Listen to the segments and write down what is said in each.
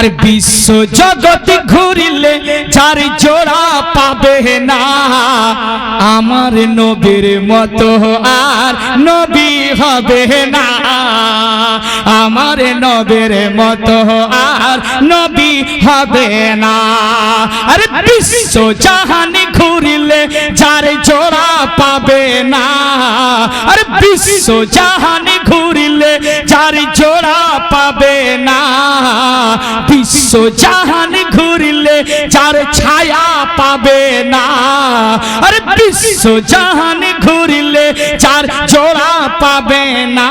আর বিশ্ব জগৎ ঘুরিলে চার জোড়া পাবে না। আমার নবীর মতো আর নবী হবে না। আমার নবীর মতো আর নবী হবে না। আরে বিশ্ব জাহান ঘুরিলে চার জোড়া পাবে না। আরে বিশ্ব জাহান ঘুরিলে চার জোড়া পাবে না। Luiz. বিশ্ব জাহান ঘুরিলে চার ছায়া পাবে না। আরে বিশ্ব জাহান ঘুরিলে চার জোড়া পাবে না।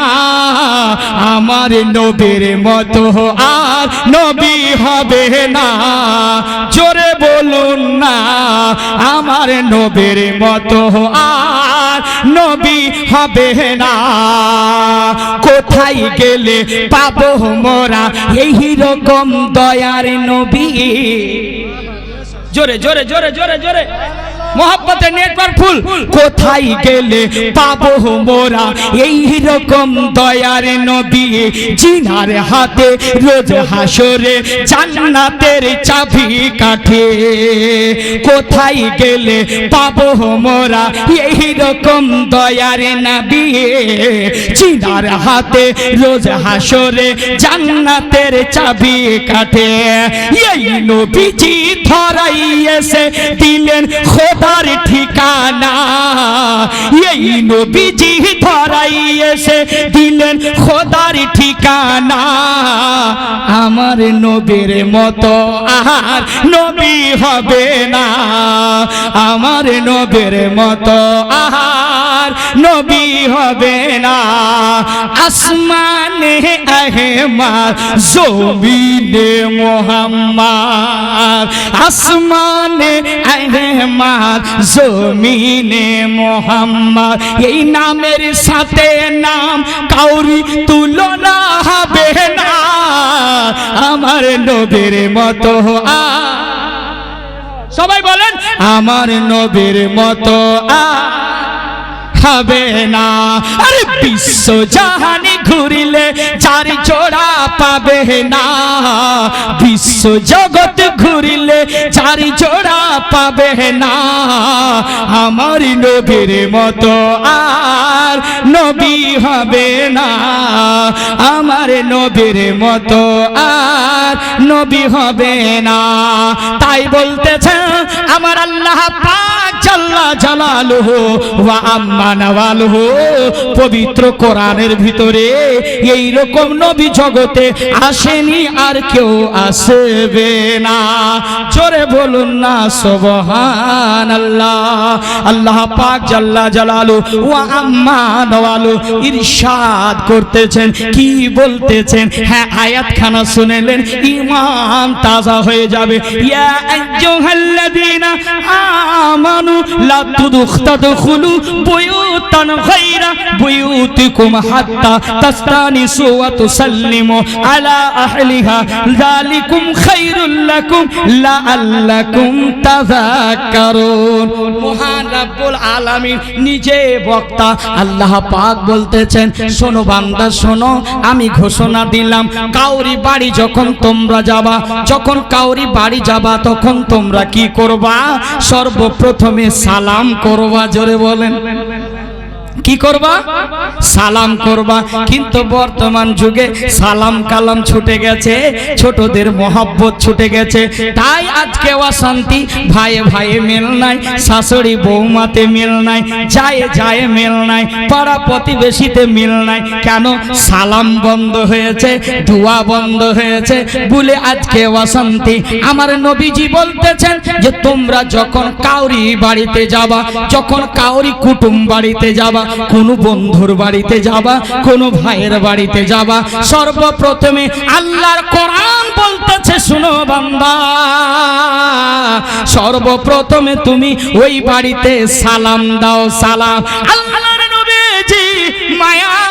আমার নবীর মতো আর নবী হবে না। জোরে বলুন না, আমার নবীর মতো আর নবী হবে না। কোথায় গেলে পাবো মোরা? এই রকম দয়ার নবী। জোরে জোরে জোরে জোরে জোরে। মোহাম্মতের নেটওয়ার্ক ফুল। কোথায় গেলে পাবো মোরা? এই রকম দয়ার নবী জিনার হাতে রোজ হাসরে জান্নাতের চাবি কাঠে। কোথায় গেলে পাবো মোরা? এই রকম দয়ার নবী জিনার হাতে রোজ হাসরে জান্নাতের চাবি কাঠে। এই নবীজি ধরাই এসে দিলেন খোদার ঠিকানা। এই নবীজি ধরাই দিলেন খোদার ঠিকানা। আমার নবীর মতো আর নবী হবে না। আমার নবীর মতো আর নবী হবে না। আসমানে আহমার, জমিনে মোহাম্মদ। আসমানে আহমার জমিনে মোহাম্মদ। এই নামের সাথে নাম কাউরি তুলনা হবে না। আমার নবীর মতো সবাই বলেন, আমার নবীর মতো আ। হবে না। আরে বিশ্ব জাহানে ঘুরিলে চার জোড়া পাবে না। বিশ্ব জগৎ ঘুরিলে চার জোড়া পাবে না। আমার নবীর মতো আর নবী হবে না। আমার নবীর মতো আর নবী হবে না। তাই বলতেছে, আমার আল্লাহ পাক জাল্লা জালালুহু ওয়া আম্মা নাওয়ালুহু। পবিত্র কোরআনের ভিতরে এই রকম নবী জগতে আসেনি আর কেউ আসবে না। জোরে বলুন না, সুবহানাল্লাহ। আল্লাহ পাক জাল্লা জালালু ওয়া আম্মা নাওয়ালু ইরশাদ করতেছেন, কি বলতেছেন? হ্যাঁ আয়াতখানা শুনেলেন ইমান তাজা হয়ে যাবে। ইয়া আইয়ুহাল্লাযীনা আমানু তুদখুলু বুয়ুতান গায়রা বুয়ুতিকুম হাত্তা তাস্তানিসু ওয়া তুসাল্লিমু আলা আহলিহা যালিকুম খায়রুল লাকুম লাআল্লাকুম তাযাক্কারুন। মহান রাব্বুল আলামিন নিজে বক্তা আল্লাহ পাক বলতেছেন, শোনো বান্দা, শোনো, আমি ঘোষণা দিলাম, কাউরি বাড়ি যখন তোমরা যাবা, যখন কাউরি বাড়ি যাবা, তখন তোমরা কি করবা? সর্বপ্রথমে সালাম করবা জোরে বলেন। কি করবা? সালাম করবা। কিন্তু বর্তমান যুগে সালাম কালাম ছুটে গেছে, ছোটদের মহব্বত ছুটে গেছে। তাই আজকে অশান্তি ভাইয়ে ভাইয়ে মেল নাই, শাশুড়ি বৌমাতে মিল নাই, যায় যায় মেল নাই, পাড়া প্রতিবেশীতে মিল নাই। কেন? সালাম বন্ধ হয়েছে ধোয়া বন্ধ হয়েছে। বলে আজকে অশান্তি। আমার নবীজি বলতেছেন যে, তোমরা যখন কাউরি বাড়িতে যাবা, যখন কাউরি কুটুম বাড়িতে যাবা কোনো বন্ধুর বাড়িতে যাবা, কোনো ভাইয়ের বাড়িতে যাবা। সর্বপ্রথমে আল্লাহর কোরআন বলতেছে, শুনো বান্দা, সর্বপ্রথমে তুমি ওই বাড়িতে সালাম দাও, সালাম। আল্লাহর নবীজি মায়ার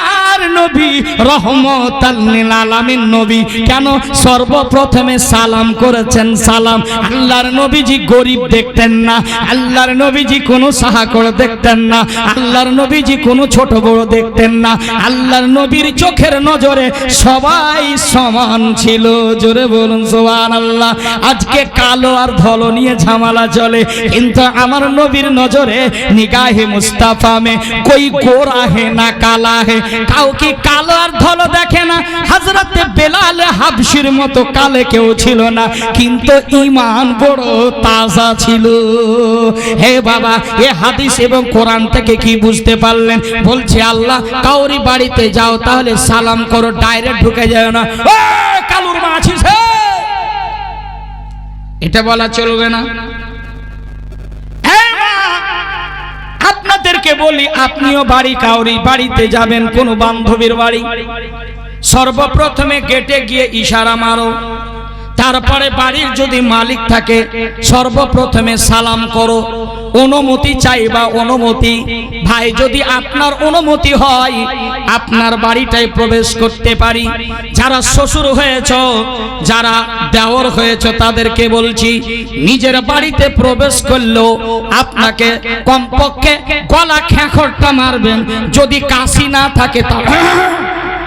নবী রহমতাল্লিল আলামিন নবী। কেন? সর্বপ্রথমে সালাম করেছেন সালাম। আল্লাহর নবীজি গরিব দেখতেন না। আল্লাহর নবীজি কোনো সাহা করে দেখতেন না। আল্লাহর নবীজি কোনো ছোট বড় দেখতেন না। আল্লাহর নবীর চোখের নজরে সবাই সমান ছিল। জোরে বলুন সোহান আল্লাহ আজকে কালো আর ধলো নিয়ে ঝামেলা চলে। কিন্তু আমার নবীর নজরে নিগাহে মুস্তাফা মে। কই গোরা হে না কালা হে কাউকে কালো আর ধলো দেখে না। হজরতে বেলাল হাবশির মতো কালে কেউ ছিল না, কিন্তু ইমান বড় তাজা ছিল। হে বাবা, এ হাদিস এবং কোরআন থেকে কি বুঝতে পারলেন? বলছে, আল্লাহ, কাউরি বাড়িতে যাও, তাহলে সালাম করো, ডাইরেক্ট ঢুকে যায় না। কালুর মা আছিস এটা বলা চলবে না। আপনাদেরকে বলি, আপনিও বাড়ি কাউরি, বাড়িতে যাবেন কোন বান্ধবীর বাড়ি। সর্বপ্রথমে গেটে গিয়ে ইশারা মারো। তারপরে বাড়ির যদি মালিক থাকে, সর্বপ্রথমে সালাম করো। অনুমতি চাইবা অনুমতি। ভাই, যদি আপনার অনুমতি হয়, আপনার বাড়িটায় প্রবেশ করতে পারি। যারা শ্বশুর হয়েছ, যারা দেওর হয়েছ, তাদেরকে বলছি, নিজের বাড়িতে প্রবেশ করলেও আপনাকে কমপক্ষে গলা খেঁখরটা মারবেন। যদি কাশি না থাকে তা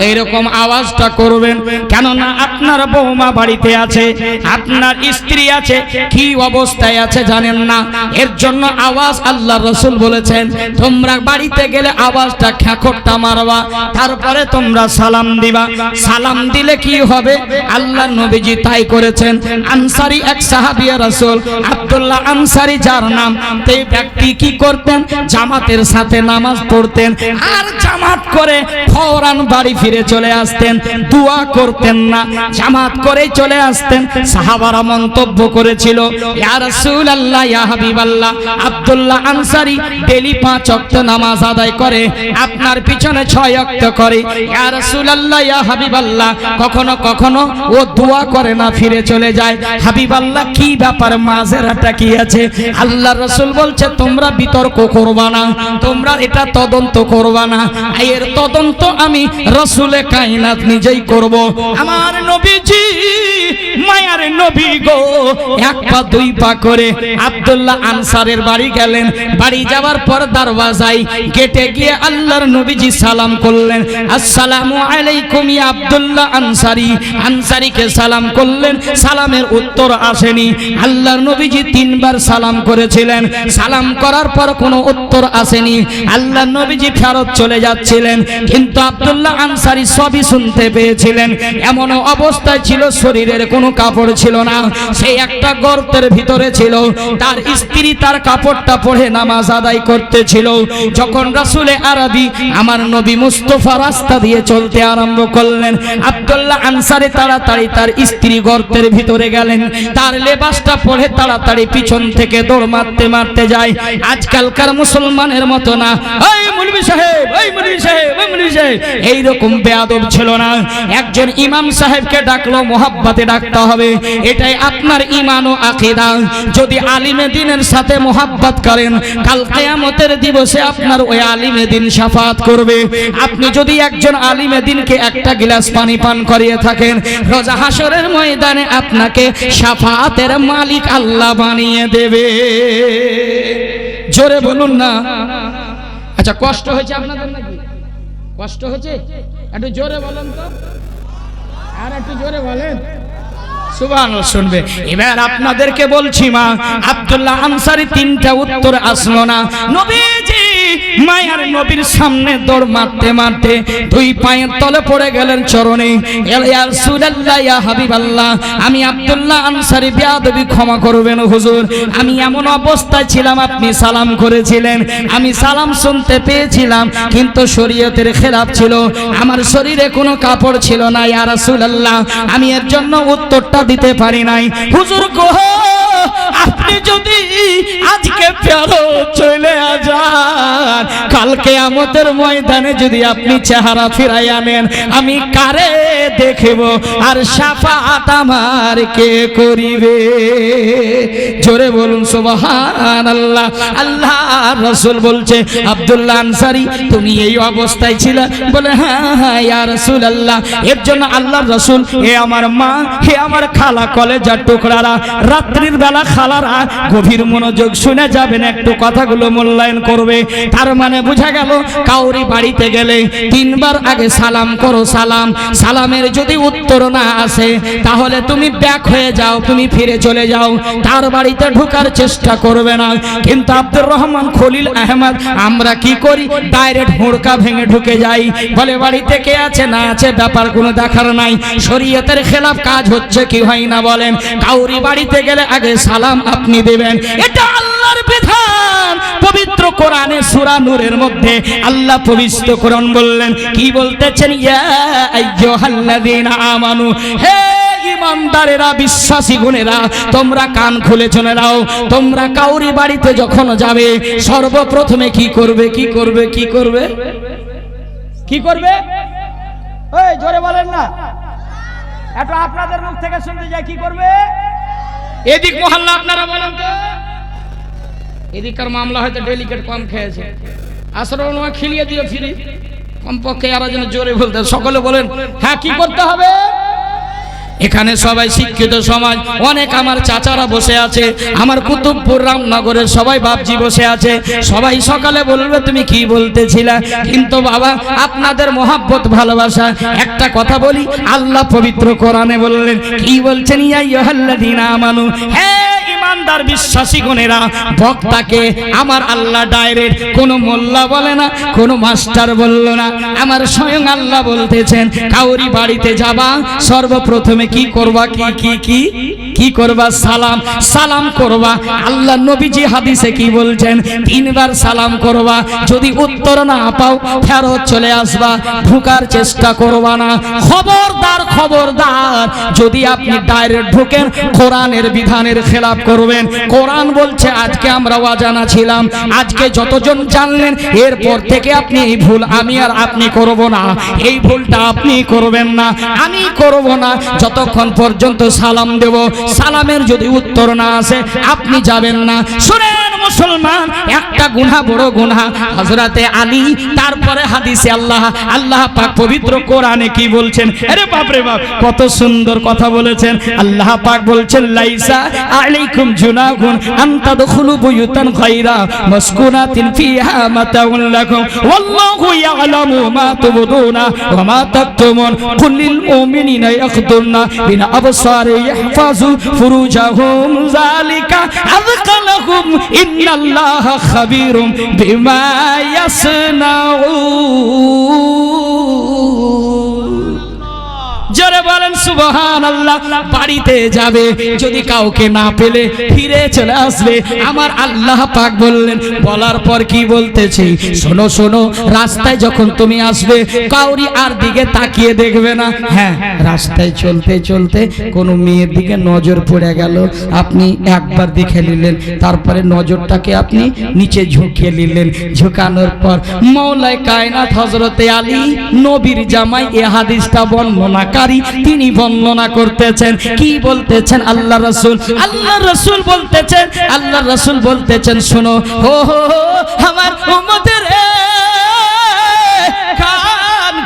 এইরকম আওয়াজটা করবেন। কেননা আপনার বৌমা বাড়িতে আছে, আপনার স্ত্রী আছে, কি অবস্থায় আছে জানেন না। এর জন্য আওয়াজ আল্লাহ রসুল বলেছেন, তোমরা বাড়িতে গেলে আওয়াজটা খ্যাখরটা মারবা, তারপরে তোমরা সালাম দিবা। সালাম দিলে কি হবে? আল্লাহ নবীজি তাই করেছেন। আনসারি এক সাহাবিয়া রসুল, আব্দুল্লাহ আনসারি যার নাম, সেই ব্যক্তি কি করতেন? জামাতের সাথে নামাজ পড়তেন। আর জামাত করে ফৌরান বাড়ি ফিরে চলে আসতেন, দোয়া করতেন না, জামাত করে চলে আসতেন। সাহাবারা মন্তব্য করেছিল, ইয়া রাসূলুল্লাহ, ইয়া হাবিবাল্লাহ, আব্দুল্লাহ আনসারী ডেলি পাঁচ ওয়াক্ত নামাজ আদায় করে, আপনার পিছনে ছয় ওয়াক্ত করে। ইয়া রাসূলুল্লাহ, ইয়া হাবিবাল্লাহ, কখনো কখনো ও দোয়া করে না, ফিরে চলে যায়। হাবিবাল্লাহ, কি ব্যাপার, মাঝেরাটা কি আছে? আল্লাহ রসুল বলছে, তোমরা বিতর্ক করবা না, তোমরা এটা তদন্ত করবা না। এর তদন্ত আমি রসুলে কাইনাত নিজেই করব। আমার নবীজি মায়ার নবী গো। এক পা দুই পা করে আব্দুল্লাহ আনসারের বাড়ি গেলেন। বাড়ি যাওয়ার পর দরওয়াজায় গেটে গিয়ে আল্লাহর নবীজি সালাম করলেন। আসসালামু আলাইকুম ইয়া আব্দুল্লাহ আনসারি। আনসারিকে সালাম করলেন। সালামের উত্তর আসেনি। আল্লাহর নবীজি তিনবার সালাম করেছিলেন। সালাম করার পর কোনো উত্তর আসেনি। আল্লাহর নবীজি ফেরত চলে যাচ্ছিলেন। কিন্তু আব্দুল্লাহ আনসারি সবই শুনতে পেয়েছিলেন। এমন অবস্থায় ছিল, শরীরের কোনো কাপড় ছিল না। সেই একটা গর্তের ভিতরে ছিল। তার স্ত্রী তার কাপড়টা পরে নামাজ আদায় করতেছিল। যখন রাসুলে আরবি আমার নবী মুস্তফা রাস্তা দিয়ে চলতে আরম্ভ করলেন, আব্দুল্লাহ আনসারে তাড়াতাড়ি তার স্ত্রী গর্তের ভিতরে গেলেন। তার লেবাসটা পরে তাড়াতাড়ি পিছন থেকে দৌড় মারতে মারতে যায়। আজকালকার মুসলমানের মতো না। এই এইরকম বেয়াদব ছিল না। একজন ইমাম সাহেবকে ডাকলো, মোহাব্বতে ডাকতে হবে। এটাই আপনার ইমান ও আকিদা। যদি আলিমে দিনের সাথে মোহাব্বত করেন, কাল কিয়ামতের দিবসে আপনার ওই আলিমে দিন শাফাত করবে। আপনি যদি একজন আলিমে দিনকে একটা গ্লাস পানি পান করিয়ে থাকেন, রোজা হাসরের ময়দানে আপনাকে শাফাতের মালিক আল্লাহ বানিয়ে দেবে। জোরে বলুন না। আচ্ছা কষ্ট হয়েছে আপনাদের নাকি? কষ্ট হয়েছে? একটু জোরে বলেন তো। আর একটু জোরে বলেন। শুনবে। এবার আপনাদেরকে বলছি মা, আব্দুল্লাহ আনসারি তিনটা উত্তর আসলো না। নবীজি মায়ার নবীর সামনে দৌড় মারতে মারতে দুই পায়ের তলে পড়ে গেলেন চরণে। আমি আব্দুল্লাহ আনসারি বেয়াদবি ক্ষমা করবেন হুজুর। আমি এমন অবস্থায় ছিলাম, আপনি সালাম করেছিলেন। আমি সালাম শুনতে পেয়েছিলাম, কিন্তু শরীয়তের খেলাপ ছিল। আমার শরীরে কোনো কাপড় ছিল না, ইয়া রাসূলুল্লাহ, আমি এর জন্য উত্তরটা দিতে পারি নাই। হুজুর গো আপনি যদি আজকে ফেরত চলে যান কালকে আমাদের ময়দানে যদি আপনি চেহারা ফিরাই আনেন, আমি কারে দেখব আর সাফাত আমার কে করিবে? জোরে বলুন সুবহান আল্লাহ আল্লাহ রসুল বলছে আনসারি, তুমি এই অবস্থায় ছিল? বলে হ্যাঁ হ্যাঁ ইয়া রসুল আল্লাহ এর জন্য আল্লাহ রসুল, হে আমার মা, হে আমার খালা কলেজার টুকরারা, রাত্রির বেলা খালারা গভীর মনোযোগ শুনে যাবেন, একটু কথাগুলো মূল্যায়ন করবে। তার মানে বোঝা গেল, কাউরি বাড়িতে গেলে তিনবার আগে সালাম করো, সালাম। সালামের যদি উত্তর না আসে, তাহলে তুমি ব্যাক হয়ে যাও, তুমি ফিরে চলে যাও। তার বাড়িতে ঢোকার চেষ্টা করবে না। কিন্তু আব্দুর রহমান, খলিল আহমদ, আমরা কি করি? ডাইরেক্ট হুড়কা ভেঙে ঢুকে যাই। বলে, বাড়িতে কে আছে? না আছে, ব্যাপার কোনো দেখার নাই। শরীয়তের খেলাফ কাজ হচ্ছে কি হয় না বলেন? কাউরি বাড়িতে গেলে আগে সালাম আপনি দেবেন। এটা আল্লাহর বিধান। পবিত্র কোরআনে সূরা নূরের মধ্যে আল্লাহ পবিত্র কোরআন বললেন, কি বলতেছেন? ইয়া আইয়ুহাল্লাযীনা আমানু, হে ইমানদারেরা বিশ্বাসী গুণেরা, তোমরা কান খুলে চলে নাও। তোমরা কাউরি বাড়িতে যখন যাবে, সর্বপ্রথমে কি করবে কি করবে কি করবে? কি করবে? জোরে বলেন না। এটা আপনাদের মুখ থেকে শুনতে যাই কি করবে? এদিক মহল্লা আপনারা বলেন তো। এদিককার মামলা হয়তো ডেলিকেট কম খেয়েছে। আসলে ওনাকে খিলিয়ে দিয়ে ফিরি কমপক্ষে আরও যেন জোরে বলতে সকলে বলেন হ্যাঁ কি করতে হবে? এখানে সবাই শিক্ষিত সমাজ। অনেক আমার চাচারা বসে আছে, আমার কুতুবপুর রামনগরের সবাই বাপজি বসে আছে। সবাই সকালে বলবে, তুমি কি বলতেছিলা? কিন্তু বাবা, আপনাদের মহাব্বত, ভালোবাসা। একটা কথা বলি, আল্লাহ পবিত্র কোরআনে বললেন, কি বলছেন ইয়া ইয়ুহাল্লাযীনা আমানু? হে ইমানদার বিশ্বাসী গুণেরা, বক্তাকে আমার আল্লাহ ডাইরেক্ট কোনো মোল্লা বলে না, কোনো মাস্টার বলল না। আমার স্বয়ং আল্লাহ বলতেছেন, কাউরি বাড়িতে যাবা, সর্বপ্রথমে কি করবা, কি কি কি? কি করবা? সালাম। সালাম করবা। আল্লাহ নবীজি হাদিসে কি বলছেন? তিনবার সালাম করবা। যদি উত্তর না পাও, ফেরত চলে আসবা। ঢুকার চেষ্টা করবা না। খবরদার খবরদার। যদি আপনি ডাইরেক্ট ঢুকেন, কোরআনের বিধানের খেলাপ করবেন। কোরআন বলছে, আজকে আমরা অজানা ছিলাম। আজকে যতজন জানলেন, এরপর থেকে আপনি এই ভুল আমি আর আপনি করব না। এই ভুলটা আপনি করবেন না। আমি করব না। যতক্ষণ পর্যন্ত সালাম দেব সালামের যদি উত্তর না আসে আপনি যাবেন না। শুনেন! মুসলমান, একটা গুনাহ, বড় গুনাহ। হযরতে আলী, তারপরে হাদিসে আল্লাহ আল্লাহ পাক পবিত্র কোরআনে কি বলছেন? আরে বাপ রে বাপ, কত সুন্দর কথা বলেছেন। আল্লাহ পাক বলছেন, লাইসা আলাইকুম জুনাহুন আন তাদখুলু বুয়ুতান গায়রা মাসকুনাতিন ফিহা মাতাউন লাকুম। ওয়াল্লাহু ইয়ালামু মা তুবদুনা ওয়া মা তাকতুমুন। কুল লিল মুমিনিনা ইয়াখদুরনা বিন আবসারি ইয়াহফাজু ফুরুজাহুম। যালিকা আযকালাহুম ইন্নাল্লাহা খাবীরুম বিমা ইয়াসনাউন জোরে বলেন সুবহান আল্লাহ বাড়িতে যাবে। যদি কাউকে না পেলে ফিরে চলে আসবে। আমার আল্লাহ পাক বললেন, বলার পর কি বলতেছি? শোনো শোনো, রাস্তায় যখন তুমি আসবে, কাউরি আর দিকে তাকিয়ে দেখবে না। হ্যাঁ রাস্তায় চলতে চলতে কোনো মেয়ের দিকে নজর পড়ে গেল। আপনি একবার দেখে নিলেন, তারপরে নজরটাকে আপনি নিচে ঝুঁকিয়ে নিলেন। ঝুঁকানোর পর মৌলায় কায়নাত হজরতে আলী, নবীর জামাই এ হাদিসটা বর্ণনাকারী তিনি বর্ণনা করতেছেন, কি বলতেছেন আল্লাহ রসুল? আল্লাহ রসুল বলতেছেন, আল্লাহ রসুল বলতেছেন, শোনো, হো হো আমার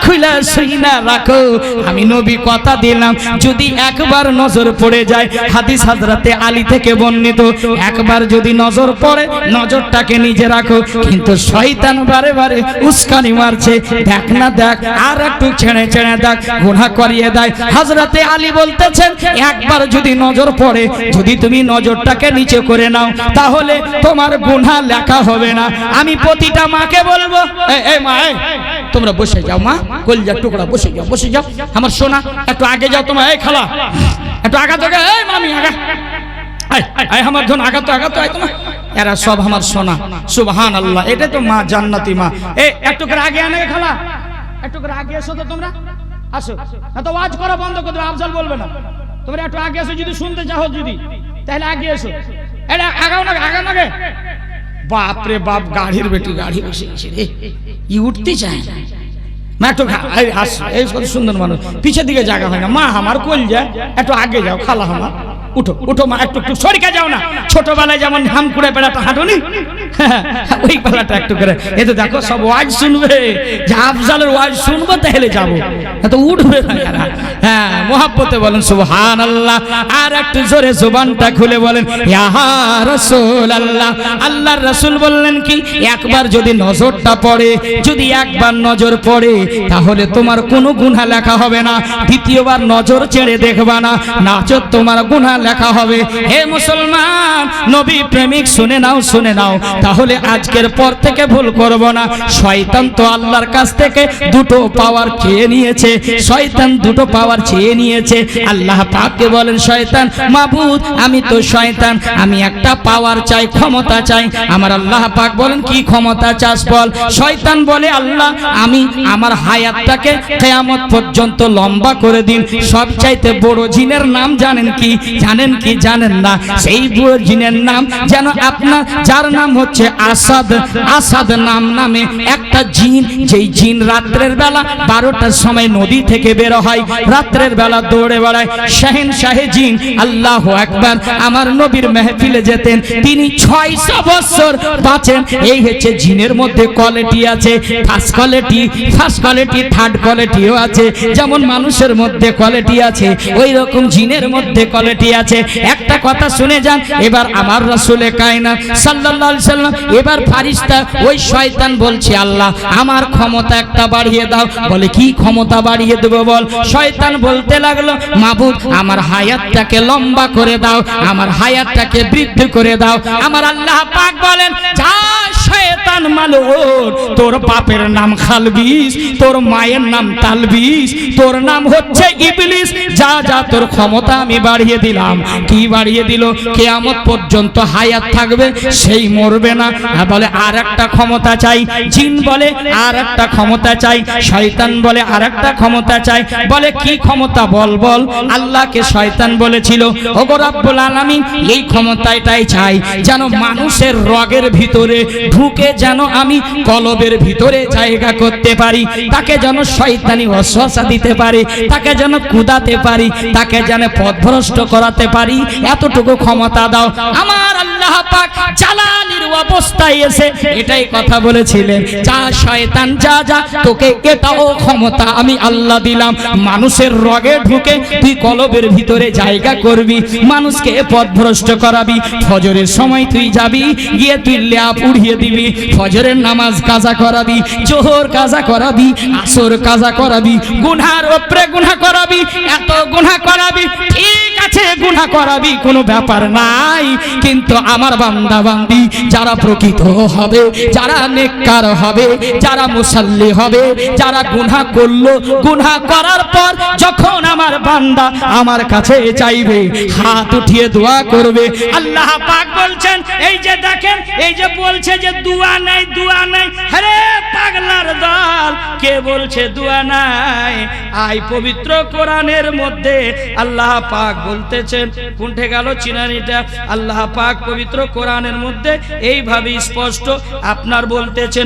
খুলে শুইনা রাখো। আমি নবী কথা দিলাম, যদি একবার নজর পড়ে যায়, হাদিস হাজরাতে আলী থেকে বর্ণিত, একবার যদি নজর পড়ে, নজরটাকে নিজে রাখো। কিন্তু শয়তান বারে বারে উস্কানি মারছে, দেখ না দেখ, আর একটু ছেড়ে ছেড়ে দেখ, গুনাহ করিয়ে দেয়। হাজরাতে আলী বলতেছেন, একবার যদি নজর পড়ে, যদি তুমি নজরটাকে নিচে করে নাও, তাহলে তোমার গুনাহ লেখা হবে না। আমি প্রতিটা মাকে বলব এই মা তোমরা বসে যাও, মা। কলজা টুকরা বসে যাও বসে যাও। আমার সোনা একটু আগে যাও তোমার এই খালা। একটু আগা এই মামি আগা আমার ধন আগা তো আগা তো তোমার এরা সব আমার সোনা। সুবহান আল্লাহ এটা তো মা জান্নাতি মা। এই একটু করে আগে আনে খালা। একটু করে আগে এসো তো তোমরা। আসো। না তো ওয়াজ করা বন্ধ করে দেবে আফজাল বলবে না। তোমরা একটু আগে এসো যদি শুনতে চাও যদি তাহলে আগে এসো। এটা আগাও না আগাও না গে। বাপ রে বাপ গাড়ির বেটি গাড়ি বসে গেছে রে। ই উঠতে চায় না। মা একটু এই সুন্দর মানুষ। পিছের দিকে জায়গা হয় না। মা আমার কল যায় একটু আগে যাও, খালা আমার উঠো উঠো মা, একটু একটু সরিকা যাও না। ছোটবেলায় যেমন করে হাঁটুনি, ওই বেলাটা একটু করে। এ তো দেখো, সব ওয়াজ শুনবে। আফজালের ওয়াজ শুনব, তাহলে যাব। উঠবে হ্যাঁ মোহাব্বতে বলেন আল্লাহ আর একটু জোরে জুবানটা খুলে বলেন রাসূল আল্লাহ আল্লাহর রাসূল বললেন কি, একবার যদি নজরটা পড়ে, যদি একবার নজর পড়ে, তাহলে তোমার কোনো গুনাহ লেখা হবে না। দ্বিতীয়বার নজর ছেড়ে দেখবা না। নাচর তোমার গুনাহ লেখা হবে, হে মুসলমান, নবী প্রেমিক, শুনে নাও শুনে নাও, তাহলে আজকের পর থেকে ভুল করব না। শয়তান তো আল্লাহর কাছ থেকে দুটো পাওয়ার খেয়ে নিয়েছে, শয়তান দুটো পাওয়ার চেয়ে নিয়েছে। আল্লাহ পাককে বলেন, শয়তান, মাবুদ, আমি তো শয়তান, আমি একটা পাওয়ার চাই, ক্ষমতা চাই। আমার আল্লাহ পাক বলেন, কি ক্ষমতা চাস বল? শয়তান বলে, আল্লাহ, আমি আমার হায়াতটাকে কেয়ামত পর্যন্ত লম্বা করে দিন। সব চাইতে বড় জিনের নাম জানেন কি? জানেন কি জানেন না? সেই জিনের নাম যেন আপনার, যার নাম হচ্ছে আসাদ। আসাদ নাম নামে একটা জিন, যেই জিন রাত্রের বেলা বারোটার সময় নদী থেকে বের হয়, রাত্রের বেলা দৌড়ে বেড়ায়। শাহিন শাহে জিন, আল্লাহ একবার আমার নবীর মেহফিলে যেতেন। তিনি ছয়শো বছর বাঁচেন। এই হচ্ছে জিনের মধ্যে কোয়ালিটি আছে first quality first quality third কোয়ালিটিও আছে। যেমন মানুষের মধ্যে কোয়ালিটি আছে ওই রকম জিনের মধ্যে কোয়ালিটি আছে একটা কথা শুনে যান, এবার আমার রাসূলে কায়না সাল্লাল্লাহু সাল্লাম, এবার ফারিস্তা, ওই শয়তান বলছে, আল্লাহ, আমার ক্ষমতা একটা বাড়িয়ে দাও। বলে, কি ক্ষমতা বাড়িয়ে দেবো বল? শয়তান বলতে লাগল, মাবুদ, আমার হায়াতটাকে লম্বা করে দাও, আমার হায়াতটাকে বৃদ্ধি করে দাও। আমার আল্লাহ পাক বলেন, যা শয়তান তোর বাপের নাম খালবিস, তোর মায়ের নাম তালবিস, তোর নাম হচ্ছে ইবলিস। যা যা, তোর ক্ষমতা আমি বাড়িয়ে দিলাম। কি বাড়িয়ে দিল? কেয়ামত পর্যন্ত হায়াত থাকবে, সেই মরবে না। আর বলে আর একটা ক্ষমতা চাই। জিন বলে আর একটা ক্ষমতা চাই। শয়তান বলে আর একটা ক্ষমতা চাই। বলে, কি ক্ষমতা? বল বল। আল্লাহকে শয়তান বলেছিল, ওগো রব্বুল আলামিন, এই ক্ষমতাটাই চাই, যেন মানুষের রগের ভিতরে ঢুকে, যেন আমি কলবের ভিতরে জায়গা করতে পারি, তাকে যেন শয়তানি অশ্বাসা দিতে পারি, তাকে যেন কুদাতে পারি, তাকে যেন পথভ্রষ্ট করাতে পারি? এতটুকু ক্ষমতা দাও। আমার আল্লাহ পাক জালালির অবস্থায় এসে এটাই কথা বলেছিলেন। যা শয়তান, যা যা, তোকে এটাও ক্ষমতা আমি আল্লাহ দিলাম। মানুষের রগে ঢুকে তুই কলবের ভিতরে জায়গা করবি। মানুষকে পথভ্রষ্ট করাবি। ফজরের সময় তুই যাবি, গিয়ে তুই ল্যাপ উড়িয়ে দিবি। ফজরের নামাজ কাজা করাবি, জোহর কাজা করাবি, আসর কাজা করাবি গুনহার ওপরে গুনা করাবি, এত গুনা করাবি, ঠিক আছে গুনা করাবি কোনো ব্যাপার নাই। কিন্তু আমার বান্দা বান্দি, যারা প্রকৃত হবে, যারা নেককার হবে, যারা মুসাল্লি হবে, যারা গুনা করল গুনা করার পর যখন আমার বান্দা আমার কাছে চাইবে, হাত উঠিয়ে দোয়া করবে, আল্লাহ পাক বলছেন, এই যে দেখেন, এই যে বলছে যে দোয়া নাই দোয়া নাই, আরে পাগলার দল, কে বলছে দোয়া নাই? আই পবিত্র কোরআনের মধ্যে আল্লাহ পাক বলতেছেন কুণ্ঠে গেল চিনানিটা। আল্লাহ পাক পবিত্র কোরআনের মধ্যে এইভাবে স্পষ্ট আপনার বলতেছেন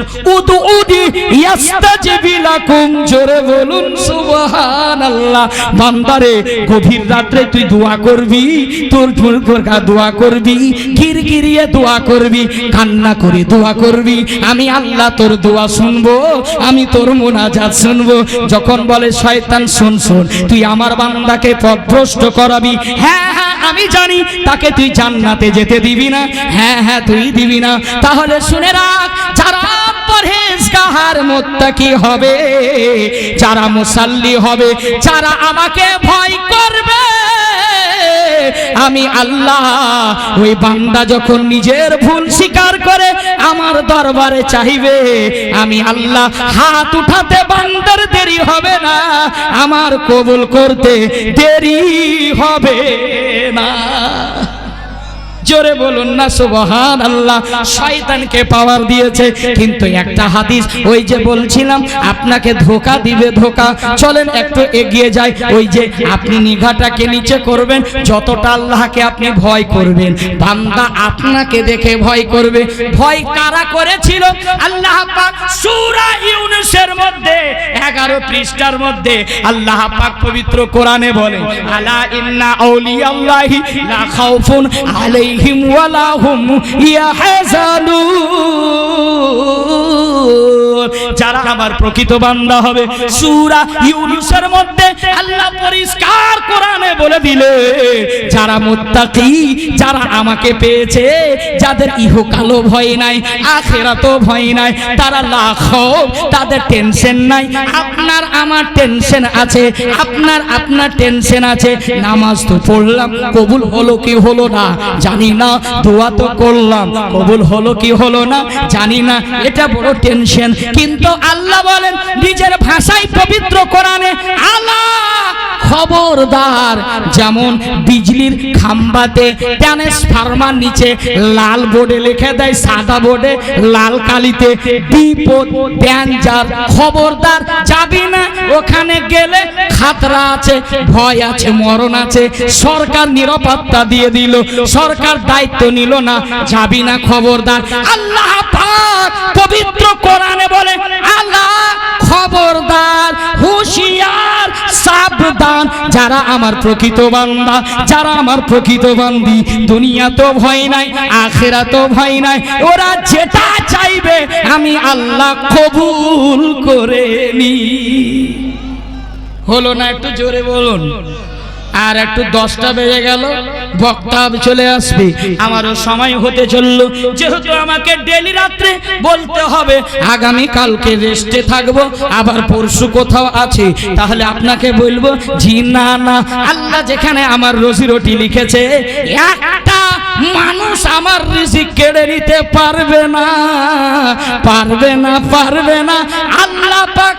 আমি আল্লাহ তোর দোয়া শুনব, আমি তোর মোনাজাত শুনব। যখন বলে, শয়তান, শুন শুন, তুই আমার বান্দাকে পথভ্রষ্ট করাবি। হ্যাঁ আমি জানি তাকে তুই জান্নাতে যেতে দিবি না। হ্যাঁ হ্যাঁ তুই দিবি না। তাহলে শুনে রাখ, যারা হবে, যারা মুসাল্লি হবে, যারা আমাকে ভয় করবে আমি আল্লাহ, ওই বান্দা যখন নিজের ভুল স্বীকার করে আমার দরবারে চাইবে আমি আল্লাহ হাত উঠাতে বান্দার দেরি হবে না, আমার কবুল করতে দেরি হবে না। জোরে বলুন না সুবহান আল্লাহ শয়তানকে পাওয়ার দিয়েছে। কিন্তু একটা হাদিস, ওই যে বলছিলাম, আপনাকে ধোকা দিবে ধোকা। চলেন একটু এগিয়ে যাই। ওই যে আপনি নিঘাটাকে নিচে করবেন, যতটা আল্লাহকে আপনি ভয় করবেন, বান্দা আপনাকে দেখে ভয় করবে। ভয় কারা করেছিল? আল্লাহ পাক সূরা ইউনূসের মধ্যে 11 পৃষ্ঠার মধ্যে আল্লাহ পাক পবিত্র কোরআনে বলে, আলা ইন্না আউলিয়াল্লাহি লা খাউফুন আলাইহিম ওয়ালা হুম ইয়াহজানুন যারা আমার প্রকৃত বান্দা হবে, সূরা ইউনূসের মধ্যে আল্লাহ পরিষ্কার কোরআনে বলে দিলে, যারা মুত্তাকি, যারা আমাকে পেয়েছে, যাদের ইহকালও ভয় নাই, আখেরাতও ভয় নাই, তারা লাখ তাদের টেনশন নাই, আপনার আমার টেনশন আছে, আপনার আপনার টেনশন আছে, নামাজ তো পড়লাম, কবুল হলো কি হলো না, জানি না দোয়া তো করলাম। কবুল হলো কি হলো না জানি না এটা বড় টেনশন কিন্তু আল্লাহ বলেন, নিজের ভাষায় পবিত্র কোরআনে আল্লাহ খবরদার। যেমন বিজলির খাম্বাতে ট্রান্সফরমার নিচে লাল বোর্ডে লিখে দেয়, সাদা বোর্ডে লাল কালিতে বিপদ ডেঞ্জার খবরদার। যাবি না? ওখানে গেলে খাতরা আছে, ভয় আছে, মরণ আছে। সরকার নিরাপত্তা দিয়ে দিল, সরকার দায়িত্ব নিল না। যাবি না খবরদার? আল্লাহ পাক পবিত্র কোরআনে বলে, আল্লাহ খবরদার, হুঁশিয়ার, সাবধান। যারা আমার প্রকৃত বান্দা, যারা আমার প্রকৃত বান্দি, দুনিয়া তো ভয় নাই, আখেরা তো ভয় নাই, ওরা যেটা চাইবে আমি আল্লাহ কবুল করে নি হলো না একটু জোরে বলুন? আর একটু দশটা বেজে গেল, বক্তা চলে আসবে। আমারও সময় হতে চলল, যেহেতু আমাকে ডেলি রাত্রে বলতে হবে, আগামী কালকে রেস্টে থাকব, আবার পরশু কোথাও আছে, তাহলে আপনাকে বলব, জি, না না, আল্লাহ যেখানে আমার রোজি রুটি লিখেছে, একটা মানুষ আমার রিজিক কেড়ে নিতে পারবে না পারবে না পারবে না, আল্লাহ পাক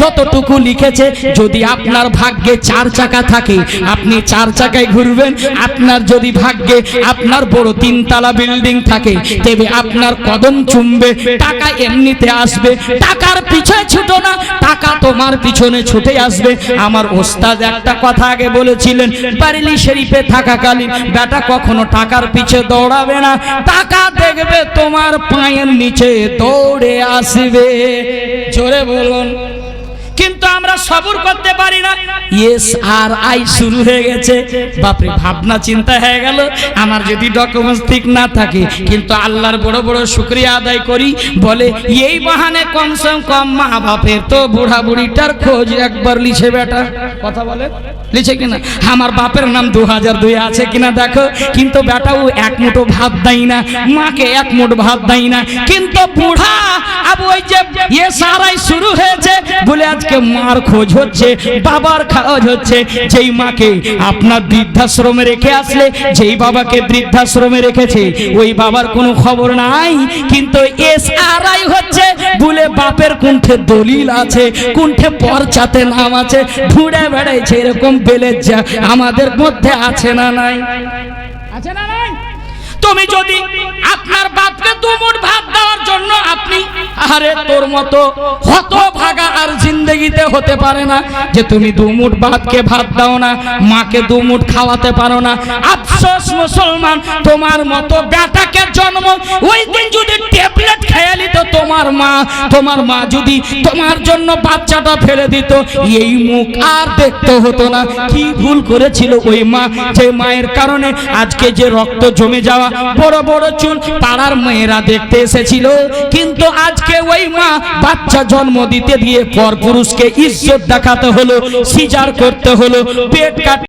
যতটুকু লিখেছে, যদি আপনার ভাগ্যে চার চাকা থাকে, আপনি চার চাকায় ঘুরবেন। আপনার যদি ভাগ্যে আপনার বড় তিনতলা বিল্ডিং থাকে, তবে আপনার কদম চুমবে, টাকা এমনিতে আসবে। টাকার পিছনে ছুটো না, টাকা তোমার পিছনে ছুটে আসবে। আমার ওস্তাদ একটা কথা আগে বলেছিলেন, বারেলি শরীফে থাকাকালীন বেটা কখনো টাকার পিছে দৌড়াবে না। টাকা দেখবে তোমার পায়ের নিচে দৌড়ে আসবে। জোরে বলুন। আমরা সবর করতে পারি না। ইয়েস আর আই শুরু হয়ে গেছে। বাপরে, ভাবনা, চিন্তা হয়ে গেল। আমার যদি ডকুমেন্টস ঠিক না থাকে, কিন্তু আল্লাহর বড় বড় শুক্রিয়া আদায় করি, বলে, এই বাহানে কমসে কম মা বাপের তো বুড়া বুড়িটার খোঁজ একবার লিছে বেটা। কথা বলে? লিছে কিনা আমার বাপের নাম দু হাজার দুই আছে কিনা দেখো। কিন্তু বেটাও এক মুঠো ভাত দেয় না। মাকে এক মুঠ ভাত দেয় না। কিন্তু বুড়া, আবু ওই যে ইয়ে সারাই শুরু হয়েছে। বলে, আজকে মার খোঁজ হচ্ছে, বাবার খোঁজ হচ্ছে। যেই মাকে আপনার বৃদ্ধাশ্রমে রেখে আসলে, যেই বাবাকে বৃদ্ধাশ্রমে রেখেছে, ওই বাবার কোনো খবর নাই। কিন্তু এস আর আই হচ্ছে, বলে বাপের কুণ্ঠে দলিল আছে, কুণ্ঠে পরচাতে নাম আছে, ঘুরে বেড়াইছে, এরকম বেলের যা আমাদের মধ্যে আছে না নাই? আছে না নাই? তুমি যদি আপনার বাপকে দুমুট ভাত দেওয়ার জন্য আপনি আরে তোর মতো হত ভাগা আর জিন্দগিতে হতে পারে না যে তুমি দুমুট ভাতকে ভাত দাও না, মাকে দুমুট খাওয়াতে পারো না। আফসোস মুসলমান, তোমার মতো বেটাকে জন্ম ওই দিন যদি ট্যাবলেট খেয়ে নিত তোমার মা তোমার মা যদি তোমার জন্য বাচ্চাটা ফেলে দিত, এই মুখ আর দেখতে হতো না। কি ভুল করেছিল ওই মা? যে মায়ের কারণে আজকে যে রক্ত জমে যাওয়া বড় বড় চুল পাড়ার মেয়েরা দেখতে এসেছিল। কিন্তু আজকে ওই মা বাচ্চা জন্ম দিতে দিয়ে পর পুরুষকে ইজ্জত দেখাতে হলো, সিজার করতে হলো, পেট কাট